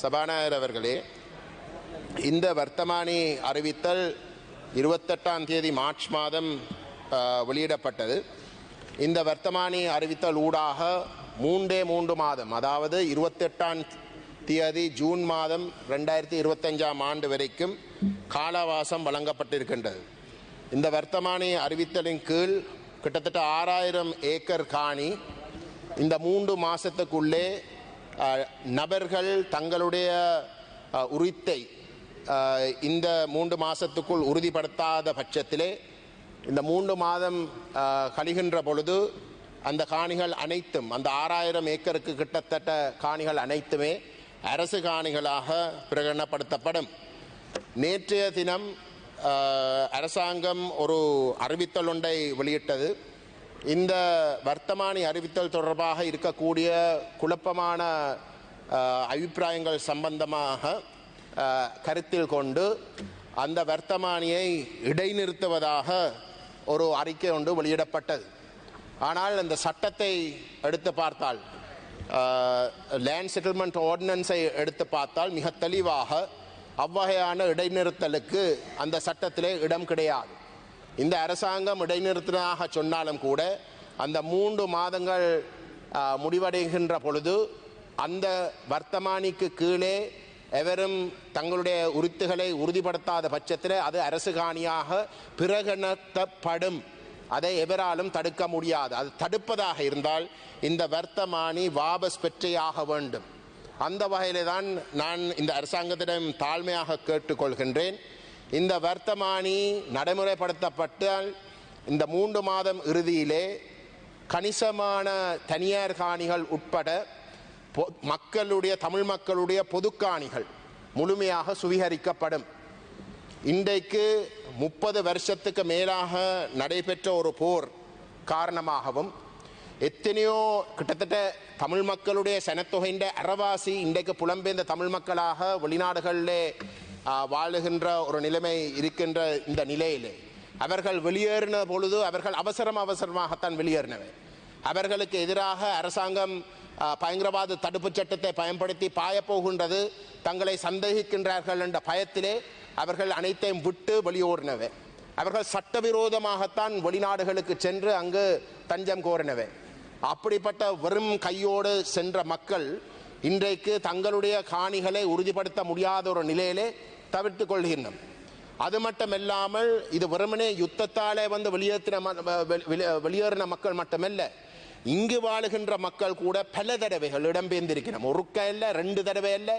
சபாநாயகர் அவர்களே இந்த வர்த்தமானி அறிவித்தல் இருபத்தெட்டாம் தேதி மார்ச் மாதம் வெளியிடப்பட்டது. இந்த வர்த்தமானி அறிவித்தல் ஊடாக மூன்றே மூன்று மாதம் அதாவது இருபத்தெட்டாம் தேதி ஜூன் மாதம் ரெண்டாயிரத்தி இருபத்தஞ்சாம் ஆண்டு வரைக்கும் காலவாசம் வழங்கப்பட்டிருக்கின்றது. இந்த வர்த்தமானி அறிவித்தலின் கீழ் கிட்டத்தட்ட ஆறாயிரம் ஏக்கர் காணி இந்த மூன்று மாதத்துக்குள்ளே நபர்கள் தங்களுடைய உரித்தை இந்த மூன்று மாதத்துக்குள் உறுதிப்படுத்தாத பட்சத்திலே இந்த மூன்று மாதம் கழிகின்ற பொழுது அந்த காணிகள் அனைத்தும் அந்த ஆறாயிரம் ஏக்கருக்கு கிட்டத்தட்ட காணிகள் அனைத்துமே அரசு காணிகளாக பிரகடனப்படுத்தப்படும். நேற்றைய தினம் அரசாங்கம் ஒரு அறிவித்தல் ஒன்றை வெளியிட்டது. இந்த வர்த்தமானி அறிவித்தல் தொடர்பாக இருக்கக்கூடிய குழப்பமான அபிப்பிராயங்கள் சம்பந்தமாக கருத்தில் கொண்டு அந்த வர்த்தமானியை இடைநிறுத்துவதாக ஒரு அறிக்கை ஒன்று வெளியிடப்பட்டது. ஆனால் அந்த சட்டத்தை எடுத்து பார்த்தால் லேண்ட் செட்டில்மெண்ட் ஆர்டினன்ஸை எடுத்து பார்த்தால் மிக தெளிவாக அவ்வகையான இடைநிறுத்தலுக்கு அந்த சட்டத்திலே இடம் கிடையாது. இந்த அரசாங்கம் இடைநிறுத்தினதாக சொன்னாலும் கூட அந்த மூன்று மாதங்கள் முடிவடைகின்ற பொழுது அந்த வர்த்தமானிக்கு கீழே எவரும் தங்களுடைய உரித்துகளை உறுதிப்படுத்தாத பட்சத்தில் அது அரசு காணியாக பிரகணத்தப்படும். அதை எவராலும் தடுக்க முடியாது. அது தடுப்பதாக இருந்தால் இந்த வர்த்தமானி வாபஸ் பெற்றையாக வேண்டும். அந்த வகையில்தான் நான் இந்த அரசாங்கத்திடம் தாழ்மையாக கேட்டுக்கொள்கின்றேன். இந்த வர்த்தமானி நடைமுறைப்படுத்தப்பட்டால் இந்த மூன்று மாதம் இறுதியிலே கணிசமான தனியார் காணிகள் உட்பட பொ- மக்களுடைய தமிழ் மக்களுடைய பொதுக்காணிகள் முழுமையாக சுவீகரிக்கப்படும். இன்றைக்கு முப்பது வருஷத்துக்கு மேலாக நடைபெற்ற ஒரு போர் காரணமாகவும் எத்தனையோ கிட்டத்தட்ட தமிழ் மக்களுடைய சனத்தொகையின் அறவாசி இன்றைக்கு புலம்பெயர்ந்த தமிழ் மக்களாக வெளிநாடுகளிலே வாழுகின்ற ஒரு நிலைமை இருக்கின்ற இந்த நிலையிலே. அவர்கள் வெளியேறின பொழுது அவர்கள் அவசரம் அவசரமாகத்தான் வெளியேறினவை. அவர்களுக்கு எதிராக அரசாங்கம் பயங்கரவாத தடுப்புச் சட்டத்தை பயன்படுத்தி பாயப்போகின்றது தங்களை சந்தேகிக்கின்றார்கள் என்ற பயத்திலே அவர்கள் அனைத்தையும் விட்டு வெளியோடினவை அவர்கள் சட்டவிரோதமாகத்தான் வெளிநாடுகளுக்கு சென்று அங்கு தஞ்சம் கோரினவை. அப்படிப்பட்ட வெறும் கையோடு சென்ற மக்கள் இன்றைக்கு தங்களுடைய காணிகளை உறுதிப்படுத்த முடியாத ஒரு நிலையிலே தவிர்த்து கொள்கின்றனர் அது மட்டுமல்லாமல் இது வெறுமனே யுத்தத்தாலே வந்து வெளியேற்றின ம- வெளியேறின மக்கள் மட்டுமல்ல இங்கு வாழுகின்ற மக்கள் கூட பல தடவைகள் இடம்பெயர்ந்திருக்கிறோம் ஒருக்க இல்லை ரெண்டு தடவை இல்லை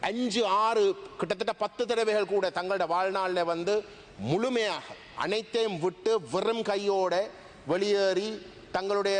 அஞ்சு ஆறு கிட்டத்தட்ட பத்து தடவைகள் கூட தங்களோட வாழ்நாளில் வந்து முழுமையாக அனைத்தையும் விட்டு வெறும் கையோட வெளியேறி தங்களுடைய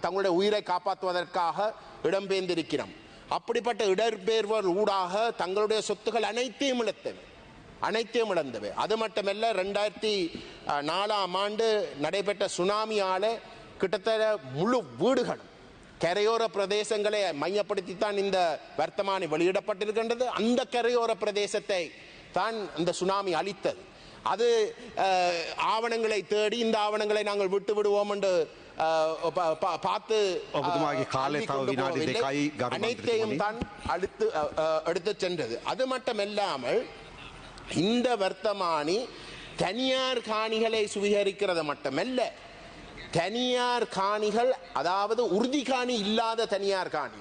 தங்களுடைய உயிரை காப்பாற்றுவதற்காக இடம்பெயர்ந்திருக்கிறோம். அப்படிப்பட்ட இடர்பெயர்வர் ஊடாக தங்களுடைய சொத்துக்கள் அனைத்தையும் இழத்தவை. அனைத்தையும் இழந்தவை. அது மட்டுமல்ல ரெண்டாயிரத்தி நாலாம் ஆண்டு நடைபெற்ற சுனாமியால் கிட்டத்தட்ட முழு வீடுகளும் கரையோர பிரதேசங்களை மையப்படுத்தித்தான் இந்த வர்த்தமானி வெளியிடப்பட்டிருக்கின்றது. அந்த கரையோர பிரதேசத்தை தான் இந்த சுனாமி அளித்தது அது ஆவணங்களை தேடி இந்த ஆவணங்களை நாங்கள் விட்டு விடுவோம் என்று பார்த்து அனைத்தையும் தான் அடுத்து எடுத்து சென்றது. அது மட்டுமல்லாமல் இந்த வர்த்தமானி தனியார் காணிகளை சுவீகரிக்கிறது மட்டுமல்ல தனியார் காணிகள் அதாவது உறுதி காணி இல்லாத தனியார் காணி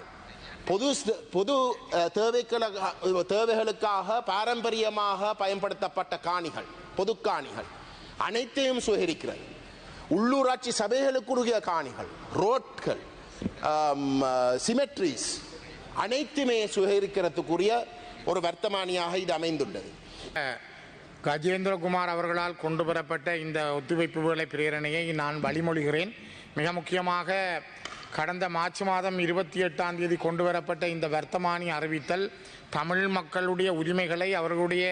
பொது பொது தேவைகளுக்கு தேவைகளுக்காக பாரம்பரியமாக பயன்படுத்தப்பட்ட காணிகள் பொது காணிகள் அனைத்தையும் சுவீகரிக்கிறது. உள்ளூராட்சி சபைகளுக்குரிய காணிகள் ரோட்கள் சிமெட்ரிஸ் அனைத்துமே சுகரிக்கிறதுக்குரிய ஒரு வர்த்தமானியாக இது அமைந்துள்ளது. கஜேந்திரகுமார் அவர்களால் கொண்டு வரப்பட்ட இந்த ஒத்துழைப்பு வேலை பிரேரணையை நான் வழிமொழிகிறேன். மிக முக்கியமாக கடந்த மார்ச் மாதம் இருபத்தி எட்டாம் தேதி கொண்டு வரப்பட்ட இந்த வர்த்தமானி அறிவித்தல் தமிழ் மக்களுடைய உரிமைகளை அவர்களுடைய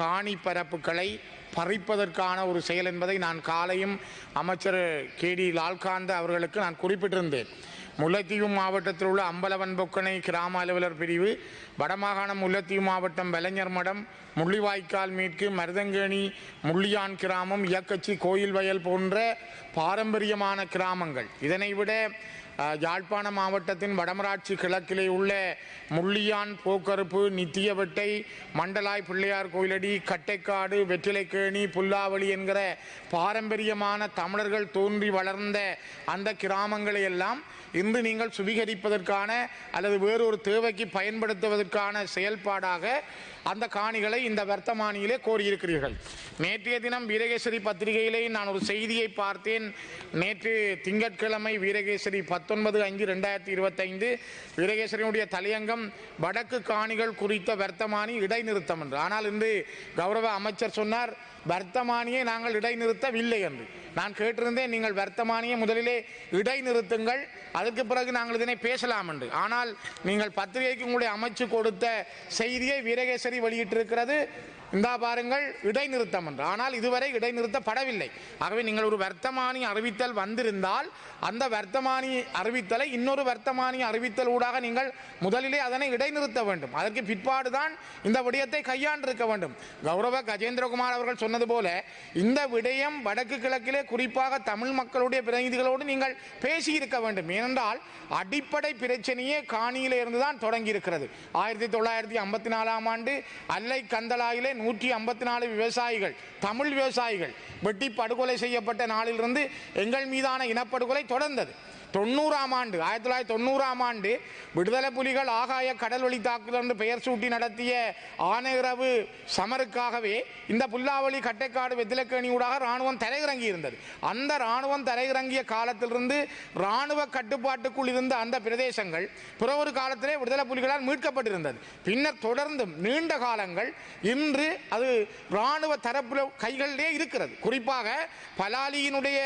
காணி பரப்புகளை பறிப்பதற்கான ஒரு செயல் என்பதை நான் காலையும் அமைச்சர் கே டி லால்காந்த் அவர்களுக்கு நான் குறிப்பிட்டிருந்தேன். முல்லைத்தீவு மாவட்டத்தில் உள்ள அம்பலவன் பொக்கனை கிராம அலுவலர் பிரிவு வடமாகாணம் முல்லைத்தீவு மாவட்டம் வெலைஞர் மடம் முள்ளிவாய்க்கால் மீட்கு மருதங்கேணி முள்ளியான் கிராமம் இயக்கச்சி கோயில் வயல் போன்ற பாரம்பரியமான கிராமங்கள். இதனை விட யாழ்ப்பாண மாவட்டத்தின் வடமராட்சி கிழக்கிலே உள்ள முள்ளியான் போக்கறுப்பு நித்தியவெட்டை மண்டலாய் பிள்ளையார் கோயிலடி கட்டைக்காடு வெற்றிலைக்கேணி புல்லாவளி என்கிற பாரம்பரியமான தமிழர்கள் தோன்றி வளர்ந்த அந்த கிராமங்களை எல்லாம் இன்று நீங்கள் சுவீகரிப்பதற்கான அல்லது வேறொரு தேவைக்கு பயன்படுத்துவதற்கான செயல்பாடாக அந்த காணிகளை இந்த வர்த்தமானியிலே கோரியிருக்கிறீர்கள். நேற்றைய தினம் வீரகேசரி பத்திரிகையிலே நான் ஒரு செய்தியை பார்த்தேன். நேற்று திங்கட்கிழமை வீரகேசரி பத்தொன்பது அஞ்சு ரெண்டாயிரத்தி இருபத்தைந்து வீரகேசரியுடைய தலையங்கம் வடக்கு காணிகள் குறித்த வர்த்தமானி இடைநிறுத்தம் என்று. ஆனால் இன்று கௌரவ அமைச்சர் சொன்னார் வர்த்தமானியை நாங்கள் இடைநிறுத்தவில்லை என்று. நான் கேட்டிருந்தேன் நீங்கள் வர்த்தமானியை முதலிலே இடைநிறுத்துங்கள் அதுக்கு பிறகு நாங்கள் இதனை பேசலாம் என்று. ஆனால் நீங்கள் பத்திரிகைக்கு உங்களுடைய அமைச்சு கொடுத்த செய்தியை வீரகேசரி வெளியிட்டிருக்கிறது. இந்தா பாருங்கள் இடைநிறுத்தம் என்று. ஆனால் இதுவரை இடைநிறுத்தப்படவில்லை. ஆகவே நீங்கள் ஒரு வர்த்தமானி அறிவித்தல் வந்திருந்தால் அந்த வர்த்தமானி அறிவித்தலை இன்னொரு வர்த்தமானி அறிவித்தல் ஊடாக நீங்கள் முதலிலே அதனை இடைநிறுத்த வேண்டும். அதற்கு பிற்பாடுதான் இந்த விடயத்தை கையாண்டிருக்க வேண்டும். கௌரவ கஜேந்திரகுமார் அவர்கள் சொன்னது போல இந்த விடயம் வடக்கு கிழக்கிலே குறிப்பாக தமிழ் மக்களுடைய பிரதிநிதிகளோடு நீங்கள் பேசியிருக்க வேண்டும். ஏனென்றால் அடிப்படை பிரச்சனையே காணியிலிருந்து தான் தொடங்கி இருக்கிறது ஆயிரத்தி தொள்ளாயிரத்தி ஐம்பத்தி நாலாம் ஆண்டு அல்லை கந்தலாயிலே நூற்றி ஐம்பத்தி நாலு விவசாயிகள் தமிழ் விவசாயிகள் வெட்டி படுகொலை செய்யப்பட்ட நாளிலிருந்து எங்கள் மீதான இனப்படுகொலை தொடர்ந்தது. தொண்ணூறாம் ஆண்டு ஆயிரத்தி தொள்ளாயிரத்தி தொண்ணூறாம் ஆண்டு விடுதலை புலிகள் ஆகாய கடல் வழி தாக்குதல் என்று பெயர் சூட்டி நடத்திய ஆனையிரவு சமருக்காகவே இந்த புல்லாவளி கட்டைக்காடு வெத்திலக்கேணி ஊடாக ராணுவம் தரையிறங்கி இருந்தது அந்த இராணுவம் தரையிறங்கிய காலத்திலிருந்து ராணுவ கட்டுப்பாட்டுக்குள் இருந்த அந்த பிரதேசங்கள் பிற ஒரு காலத்திலே விடுதலை புலிகளால் மீட்கப்பட்டிருந்தது. பின்னர் தொடர்ந்தும் நீண்ட காலங்கள் இன்று அது ராணுவ தரப்பு கைகளிலே இருக்கிறது. குறிப்பாக பலாலியினுடைய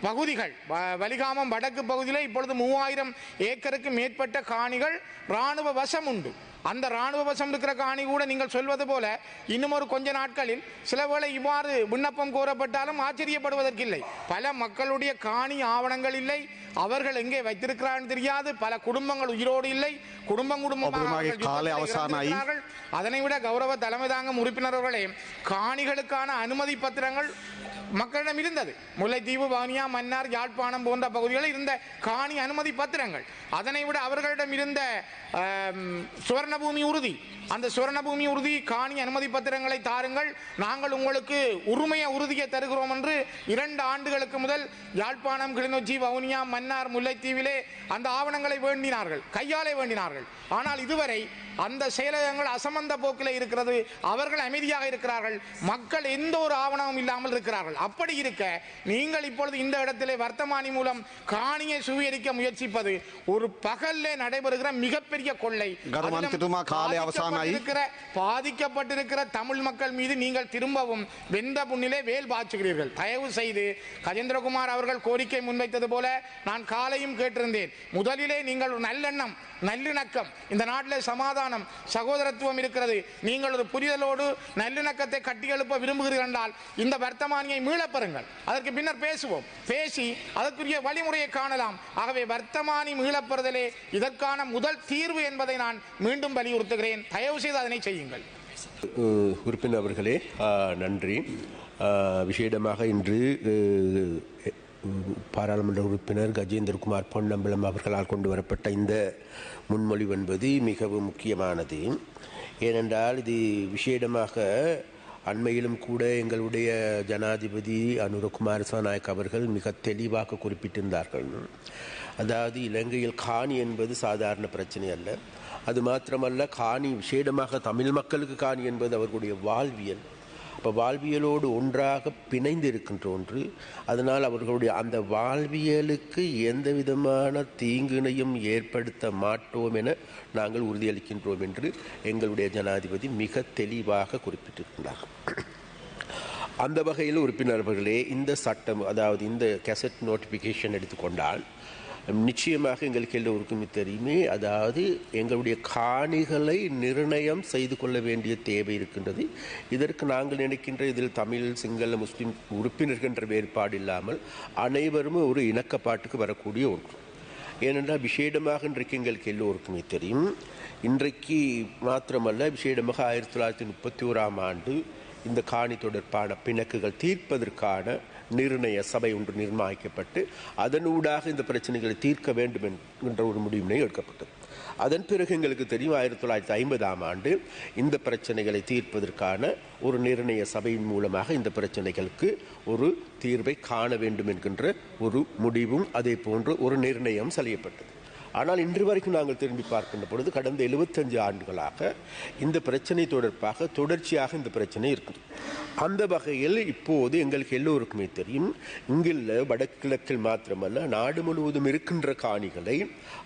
பகுதிகள். வலிகாமம் வடக்கு பகுதியில் இப்பொழுது மூவாயிரம் ஏக்கருக்கு மேற்பட்ட காணிகள் இராணுவ வசம் உண்டு. அந்த இராணுவ வசம் இருக்கிற காணி கூட நீங்கள் சொல்வது போல இன்னும் ஒரு கொஞ்ச நாட்களில் சில வேளை இவ்வாறு விண்ணப்பம் கோரப்பட்டாலும் ஆச்சரியப்படுவதற்கில்லை. பல மக்களுடைய காணி ஆவணங்கள் இல்லை. அவர்கள் எங்கே வைத்திருக்கிறார்கள் தெரியாது. பல குடும்பங்கள் உயிரோடு இல்லை. குடும்பம் குடும்பமாக அதனை விட கௌரவ தலைமை தாங்கும் உறுப்பினர்களே காணிகளுக்கான அனுமதி பத்திரங்கள் மக்களிடம் இருந்தது. முல்லைத்தீவு வவுனியா மன்னார் யாழ்ப்பாணம் போன்ற பகுதிகளில் இருந்த காணி அனுமதி பத்திரங்கள். அதனை விட அவர்களிடம் இருந்த சுவர்ணபூமி உறுதி. அந்த சுவர்ணபூமி உறுதி காணி அனுமதி பத்திரங்களை தாருங்கள். நாங்கள் உங்களுக்கு உரிமைய உறுதியை தருகிறோம் என்று இரண்டு ஆண்டுகளுக்கு முதல் யாழ்ப்பாணம் கிளிநொச்சி வவுனியா மன்னார் முல்லைத்தீவிலே அந்த ஆவணங்களை வேண்டினார்கள். கையாலே வேண்டினார்கள். ஆனால் இதுவரை அந்த செயலகங்கள் அசமந்த போக்கில் இருக்கிறது. அவர்கள் அமைதியாக இருக்கிறார்கள். மக்கள் எந்த ஒரு ஆவணமும் இல்லாமல் இருக்கிறார்கள். அப்படி இருக்க நீங்கள் இப்பொழுது இந்த இடத்திலே வர்த்தமானி மூலம் காணியை சுவீகரிக்க முயற்சிப்பது ஒரு பகல்ல நடைபெறுகிற மிகப்பெரிய கொள்ளை. அவசானாயி. பாதிக்கப்பட்டிருக்கிற தமிழ் மக்கள் மீது நீங்கள் திரும்பவும் வெந்த புண்ணிலே வேல் பாய்ச்சுகிறீர்கள். தயவு செய்து கஜேந்திரகுமார் அவர்கள் கோரிக்கை முன்வைத்தது போல நான் காலையும் கேட்டிருந்தேன். முதலிலே நீங்கள் நல்லெண்ணம் நல்லிணக்கம் இந்த நாட்டில் சமாதானம் சகோதரத்துவம் இருக்கிறது. நீங்கள் ஒரு புரிதலோடு நல்லிணக்கத்தை கட்டியெழுப்ப விரும்புகிறீர்கள் என்றால் இந்த வர்த்தமானியை மீளப்பெறுங்கள். அதற்கு பின்னர் பேசுவோம். பேசி அதற்குரிய வழிமுறையை காணலாம். ஆகவே வர்த்தமானி மீளப்பெறுதலே இதற்கான முதல் தீர்வு என்பதை நான் மீண்டும் வலியுறுத்துகிறேன். தயவு செய்து அதனை செய்யுங்கள். உறுப்பினர் அவர்களே நன்றி. அஹ் விசேடமாக இன்று பாராளுமன்ற உறுப்பினர் கஜேந்திரகுமார் பொன்னம்பலம் அவர்களால் கொண்டு வரப்பட்ட இந்த முன்மொழிவு என்பது மிகவும் முக்கியமானது. ஏனென்றால் இது விசேடமாக அண்மையிலும் கூட எங்களுடைய ஜனாதிபதி அனுரகுமார் நாயக் அவர்கள் மிக தெளிவாக குறிப்பிட்டிருந்தார்கள். அதாவது இலங்கையில் காணி என்பது சாதாரண பிரச்சனை அல்ல. அது மாத்திரமல்ல காணி விசேடமாக தமிழ் மக்களுக்கு காணி என்பது அவர்களுடைய வாழ்வியல். இப்போ வாழ்வியலோடு ஒன்றாக பிணைந்து இருக்கின்ற ஒன்று அதனால் அவர்களுடைய அந்த வாழ்வியலுக்கு எந்த விதமான தீங்கினையும் ஏற்படுத்த மாட்டோம் என நாங்கள் உறுதியளிக்கின்றோம் என்று எங்களுடைய ஜனாதிபதி மிக தெளிவாக குறிப்பிட்டிருக்கின்றார். அந்த வகையில் உறுப்பினர்களே இந்த சட்டம் அதாவது இந்த கெசட் நோட்டிஃபிகேஷன் எடுத்துக்கொண்டால் நிச்சயமாக எங்களுக்கு எல்லோருக்கும் தெரியுமே. அதாவது எங்களுடைய காணிகளை நிர்ணயம் செய்து கொள்ள வேண்டிய தேவை இருக்கின்றது. இதற்கு நாங்கள் நினைக்கின்ற இதில் தமிழ் சிங்கள முஸ்லீம் உறுப்பினர்கின்ற வேறுபாடு இல்லாமல் அனைவரும் ஒரு இணக்கப்பாட்டுக்கு வரக்கூடிய ஒன்று. ஏனென்றால் விசேடமாக இன்றைக்கு எங்களுக்கு எல்லோருக்குமே தெரியும். இன்றைக்கு மாத்திரமல்ல விசேடமாக ஆயிரத்தி தொள்ளாயிரத்தி முப்பத்தி ஓராம் ஆண்டு இந்த காணி தொடர்பான பிணக்குகள் தீர்ப்பதற்கான நிர்ணய சபை ஒன்று நிர்மாணிக்கப்பட்டு அதனூடாக இந்த பிரச்சனைகளை தீர்க்க வேண்டும் என்கின்ற ஒரு முடிவினை எடுக்கப்பட்டது. அதன் பிறகு எங்களுக்கு தெரியும் ஆயிரத்தி தொள்ளாயிரத்தி ஐம்பதாம் ஆண்டு இந்த பிரச்சனைகளை தீர்ப்பதற்கான ஒரு நிர்ணய சபையின் மூலமாக இந்த பிரச்சனைகளுக்கு ஒரு தீர்வை காண வேண்டும் என்கின்ற ஒரு முடிவும் அதே போன்று ஒரு நிர்ணயம் செய்யப்பட்டது ஆனால் இன்று வரைக்கும் நாங்கள் திரும்பி பார்க்கின்ற பொழுது கடந்த எழுபத்தஞ்சு ஆண்டுகளாக இந்த பிரச்சனை தொடர்பாக தொடர்ச்சியாக இந்த பிரச்சனை இருக்குது. அந்த வகையில் இப்போது எங்களுக்கு எல்லோருக்குமே தெரியும் இங்குள்ள வடகிழக்கில் மாத்திரமல்ல நாடு முழுவதும் இருக்கின்ற காணிகளை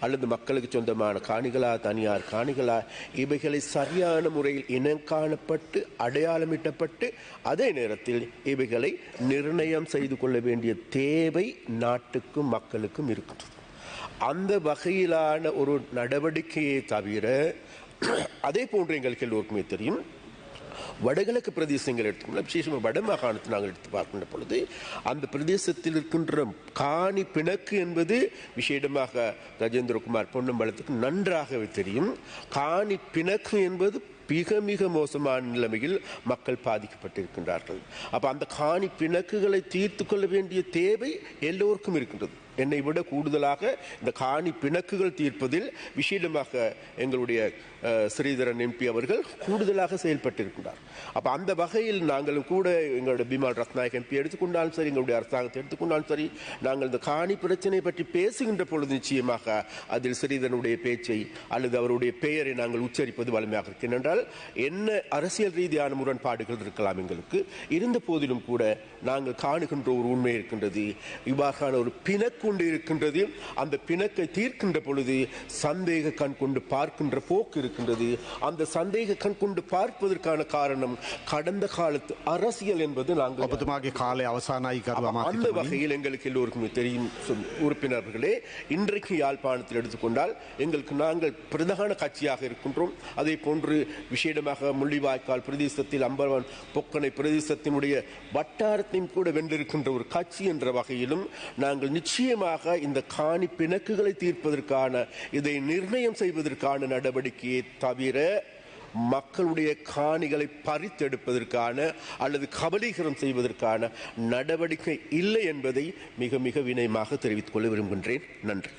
அல்லது மக்களுக்கு சொந்தமான காணிகளா தனியார் காணிகளா இவைகளை சரியான முறையில் இனம் காணப்பட்டு அடையாளமிட்டப்பட்டு அதே நேரத்தில் இவைகளை நிர்ணயம் செய்து கொள்ள வேண்டிய தேவை நாட்டுக்கும் மக்களுக்கும் இருக்கின்றது. அந்த வகையிலான ஒரு நடவடிக்கையை தவிர அதே போன்று எங்களுக்கு எல்லோருக்குமே தெரியும். வடகிழக்கு பிரதேசங்கள் எடுத்துக்கொள்ள விசேஷமாக வட மாகாணத்தை நாங்கள் எடுத்து பார்க்கின்ற பொழுது அந்த பிரதேசத்தில் இருக்கின்ற காணி பிணக்கு என்பது விசேடமாக கஜேந்திரகுமார் பொன்னம்பலத்துக்கு நன்றாகவே தெரியும். காணி பிணக்கு என்பது மிக மிக மோசமான நிலைமையில் மக்கள் பாதிக்கப்பட்டிருக்கின்றார்கள். அப்போ அந்த காணி பிணக்குகளை தீர்த்து கொள்ள வேண்டிய தேவை எல்லோருக்கும் இருக்கின்றது. என்னை விட கூடுதலாக இந்த காணி பிணக்குகள் தீர்ப்பதில் விசேடமாக எங்களுடைய ஸ்ரீதரன் எம்பி அவர்கள் கூடுதலாக செயல்பட்டிருக்கிறார் அப்போ அந்த வகையில் நாங்களும் கூட எங்களுடைய பிமால் ரத்நாயக் எம்பி எடுத்துக்கொண்டாலும் சரி எங்களுடைய அரசாங்கத்தை எடுத்துக்கொண்டாலும் சரி நாங்கள் இந்த காணி பிரச்சனை பற்றி பேசுகின்ற பொழுது நிச்சயமாக அதில் ஸ்ரீதரனுடைய பேச்சை அல்லது அவருடைய பெயரை நாங்கள் உச்சரிப்பது வலிமையாக இருக்கு ஏனென்றால் என்ன அரசியல் ரீதியான முரண்பாடுகள் இருக்கலாம் எங்களுக்கு. இருந்த போதிலும் கூட நாங்கள் காணுகின்ற ஒரு உண்மை இருக்கின்றது. இவ்வாறான ஒரு கொண்டு இருக்கின்றது அந்த பிணக்கை தீர்க்கின்ற பொழுது சந்தேக கண் கொண்டு பார்க்கின்ற போக்கு இருக்கின்றது. அந்த சந்தேக கண் கொண்டு பார்ப்பதற்கான காரணம் கடந்த காலத்து அரசியல் என்பது நாங்கள் காலை அவசானாய் அந்த வகையில் எங்களுக்கு எல்லோருக்குமே தெரியும் உறுப்பினர்களே இன்றைக்கு யாழ்ப்பாணத்தில் எடுத்துக்கொண்டால் எங்களுக்கு நாங்கள் பிரதான கட்சியாக இருக்கின்றோம். அதே போன்று விசேடமாக முள்ளிவாய்க்கால் பிரதேசத்தில் அம்பர்வன் பொக்கனை பிரதேசத்தினுடைய வட்டாரத்தையும் கூட வென்றிருக்கின்ற ஒரு கட்சி என்ற வகையிலும் நாங்கள் நிச்சயம் நிச்சயமாக இந்த காணி பிணக்குகளை தீர்ப்பதற்கான இதை நிர்ணயம் செய்வதற்கான நடவடிக்கையை தவிர மக்களுடைய காணிகளை பறித்தெடுப்பதற்கான அல்லது கபலீகரம் செய்வதற்கான நடவடிக்கை இல்லை என்பதை மிக மிக வினயமாக தெரிவித்துக் கொள்ள விரும்புகின்றேன். நன்றி.